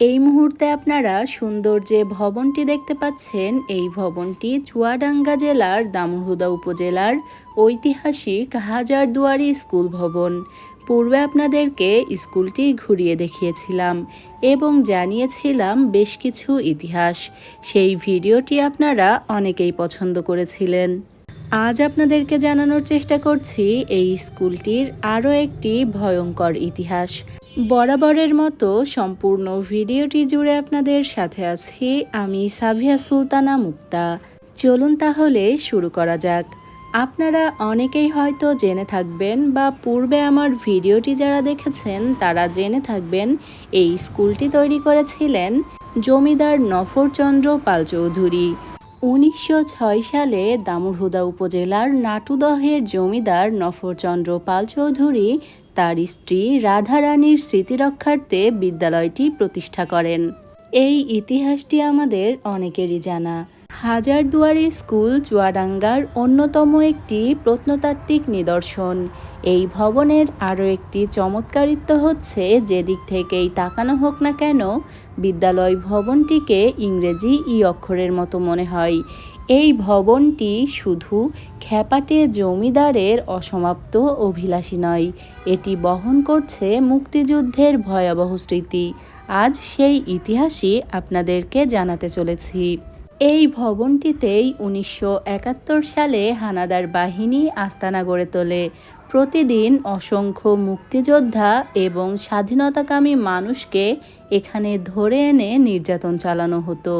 এই মুহূর্তে আপনারা সুন্দর যে ভবনটি দেখতে পাচ্ছেন এই ভবনটি চুয়াডাঙ্গা জেলার দামুরহুদা উপজেলার ঐতিহাসিক হাজারদুয়ারি স্কুল ভবন। পূর্বে আপনাদেরকে স্কুলটি ঘুরিয়ে দেখিয়েছিলাম এবং জানিয়েছিলাম বেশ কিছু ইতিহাস। সেই ভিডিওটি আপনারা অনেকেই পছন্দ করেছিলেন। আজ আপনাদেরকে জানানোর চেষ্টা করছি এই স্কুলটির আরও একটি ভয়ঙ্কর ইতিহাস। বরাবরের মতো সম্পূর্ণ ভিডিওটি জুড়ে আপনাদের সাথে আছি আমি সাভিয়া সুলতানা মুক্তা। চলুন তাহলে শুরু করা যাক। আপনারা অনেকেই হয়তো জেনে থাকবেন বা পূর্বে আমার ভিডিওটি যারা দেখেছেন, তারা জেনে থাকবেন এই স্কুলটি তৈরি করেছিলেন জমিদার নফরচন্দ্র পাল চৌধুরী উনিশশো ছয় সালে দামুরহুদা উপজেলার নাটুদহের জমিদার নফরচন্দ্র পাল চৌধুরী তার স্ত্রী রাধারানীর স্মৃতিরক্ষার্থে বিদ্যালয়টি প্রতিষ্ঠা করেন। এই ইতিহাসটি আমাদের অনেকেরই জানা। হাজারদুয়ারি স্কুল চুয়াডাঙ্গার অন্যতম একটি প্রত্নতাত্ত্বিক নিদর্শন। এই ভবনের আরও একটি চমৎকারিত্ব হচ্ছে, যেদিক থেকেই তাকানো হোক না কেন, বিদ্যালয় ভবনটিকে ইংরেজি ই অক্ষরের মতো মনে হয়। এই ভবনটি শুধু খ্যাপাটে জমিদারের অসমাপ্ত অভিলাষী নয়, এটি বহন করছে মুক্তিযুদ্ধের ভয়াবহ স্মৃতি। আজ সেই ইতিহাসই আপনাদেরকে জানাতে চলেছি। এই ভবনটিতেই উনিশশো একাত্তর সালে হানাদার বাহিনী আস্তানা গড়ে তোলে। প্রতিদিন অসংখ্য মুক্তিযোদ্ধা এবং স্বাধীনতাকামী মানুষকে এখানে ধরে এনে নির্যাতন চালানো হতো।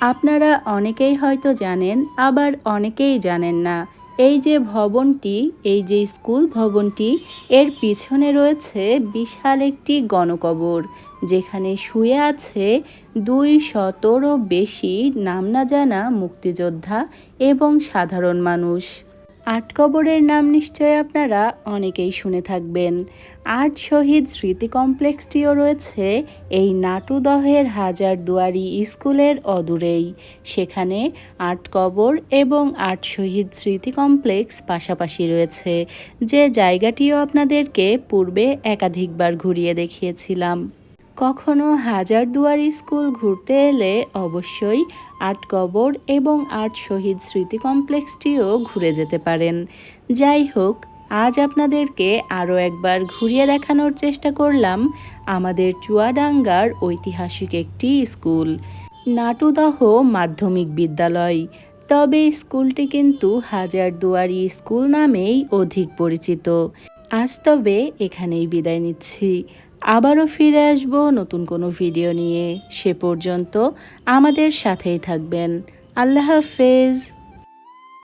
আপনারা অনেকেই হয়তো জানেন, আবার অনেকেই জানেন না। এই যে ভবনটি, এই যে স্কুল ভবনটি, এর পিছনে রয়েছে বিশাল একটি গণকবর, যেখানে শুয়ে আছে দুই শতরও বেশি নাম না জানা মুক্তিযোদ্ধা এবং সাধারণ মানুষ। আট কবরের নাম নিশ্চয় আপনারা অনেকেই শুনে থাকবেন। আট শহীদ স্মৃতি কমপ্লেক্সটিও রয়েছে এই নাটুদহের হাজার দুয়ারি স্কুলের অদূরেই। সেখানে আট কবর এবং আট শহীদ স্মৃতি কমপ্লেক্স পাশাপাশি রয়েছে, যে জায়গাটিও আপনাদেরকে পূর্বে একাধিকবার ঘুরিয়ে দেখিয়েছিলাম। কখনো হাজার হাজারদুয়ারি স্কুল ঘুরতে এলে অবশ্যই আট কবর এবং আট শহীদ স্মৃতি কমপ্লেক্সটিও ঘুরে যেতে পারেন। যাই হোক, আজ আপনাদেরকে আরও একবার ঘুরিয়ে দেখানোর চেষ্টা করলাম আমাদের চুয়াডাঙ্গার ঐতিহাসিক একটি স্কুল, নাটুদহ মাধ্যমিক বিদ্যালয়। তবে স্কুলটি কিন্তু হাজারদুয়ারি স্কুল নামেই অধিক পরিচিত। আজ তবে এখানেই বিদায় নিচ্ছি। আবারও ফিরে আসব নতুন কোনো ভিডিও নিয়ে। সে পর্যন্ত আমাদের সাথেই থাকবেন। আল্লাহ হাফেজ।